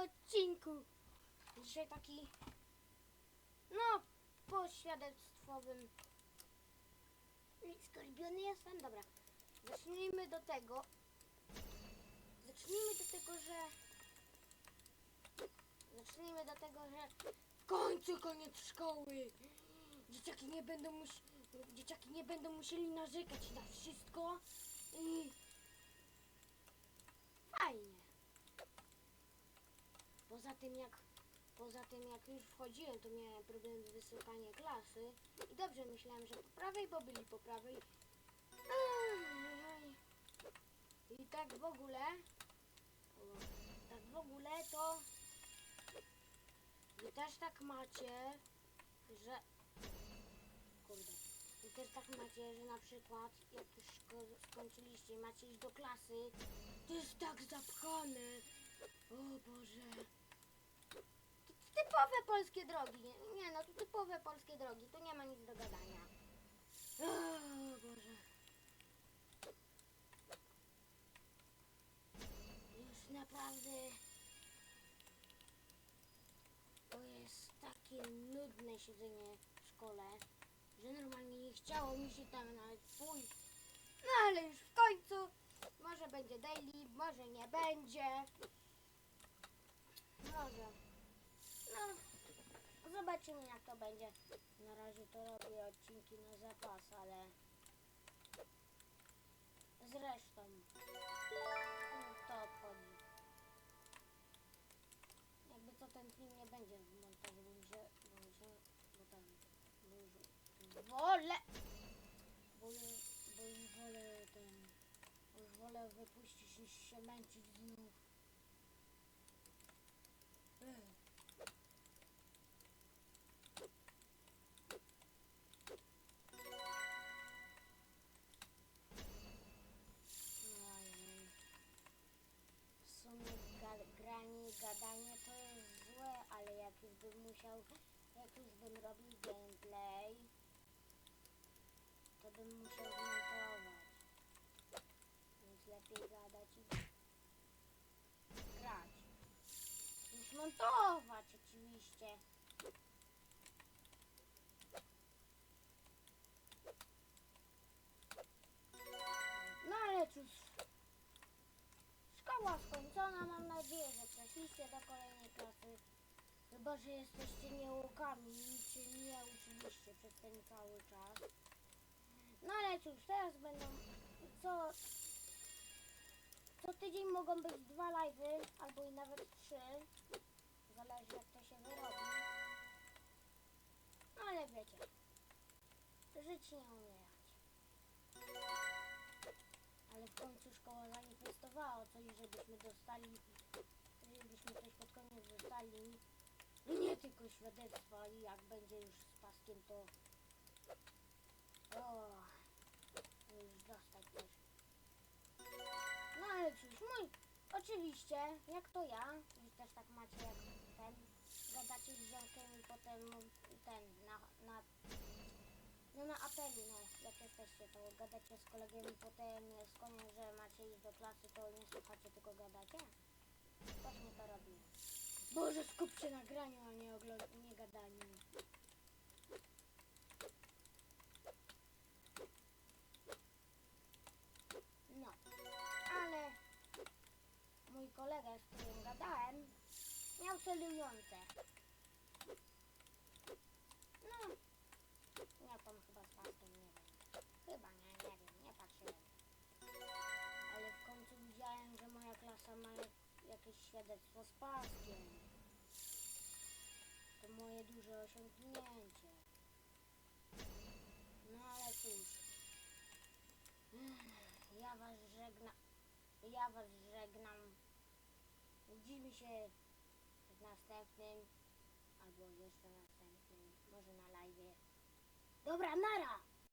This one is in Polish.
odcinku. Dzisiaj taki, no, poświadectwowym. Skorpiony jestem? Dobra. Zacznijmy do tego. Zacznijmy do tego, że... Zacznijmy do tego, że w końcu koniec szkoły. Dzieciaki nie będą mus... Dzieciaki nie będą musieli narzekać na wszystko. I... Fajnie. Poza tym jak poza tym jak już wchodziłem, to miałem problem z wysyłaniem klasy. I dobrze myślałem, że po prawej, bo byli po prawej. I tak w ogóle. Tak w ogóle to wy też tak macie, że kurde. Wy też tak macie, że na przykład jak już skończyliście macie iść do klasy, to jest tak zapchane. O Boże. Typowe polskie drogi. Nie, nie no, to typowe polskie drogi. Tu nie ma nic do gadania. O Boże. Już naprawdę to jest takie nudne siedzenie w szkole, że normalnie nie chciało mi się tam nawet pójść. No ale już w końcu może będzie daily, może nie będzie. Może. Zobaczymy jak to będzie. Na razie to robię odcinki na zapas, ale zresztą to obchodzi. Jakby co ten film nie będzie w montażu, mi się, bo bo już wolę, bo, bo już wolę ten, już wolę wypuścić niż się męczyć znów. Jak już bym musiał, jak już bym robił gameplay, to bym musiał zmontować. Więc lepiej gadać i grać. Niż montować oczywiście. No ale cóż. Szkoła skończona, mam nadzieję, że przeszliście do kolejnej klasy. Chyba, że jesteście niełukami i się nie uczyliście przez ten cały czas. No ale cóż, teraz będą co... Co tydzień mogą być dwa live'y, albo i nawet trzy. Zależy jak to się wyrobi. No ale wiecie, żyć nie umierać. Ale w końcu szkoła zainwestowała coś, żebyśmy dostali, żebyśmy coś pod koniec dostali. I nie tylko świadectwa i jak będzie już z paskiem to... O, już dostać też. No ale cóż, mój, oczywiście, jak to ja, wy też tak macie jak ten, gadacie z ziomkiem i potem ten, na, na no na apelu, no, jak jesteście, to gadacie z kolegiem i potem jest koniec, że macie iść do klasy, to nie słuchacie, tylko gadacie? Też nie to robi. Boże, skup się na graniu, a nie, oglo- nie gadaniu. No, ale mój kolega, z którym gadałem, miał celujące. No, ja tam chyba z paskiem, nie wiem. Chyba nie, nie wiem, nie patrzyłem. Ale w końcu widziałem, że moja klasa ma jakieś świadectwo z paskiem. To moje duże osiągnięcie. No ale cóż. Ja was żegnam. Ja was żegnam. Widzimy się w następnym. Albo jeszcze następnym. Może na live. Dobra, nara!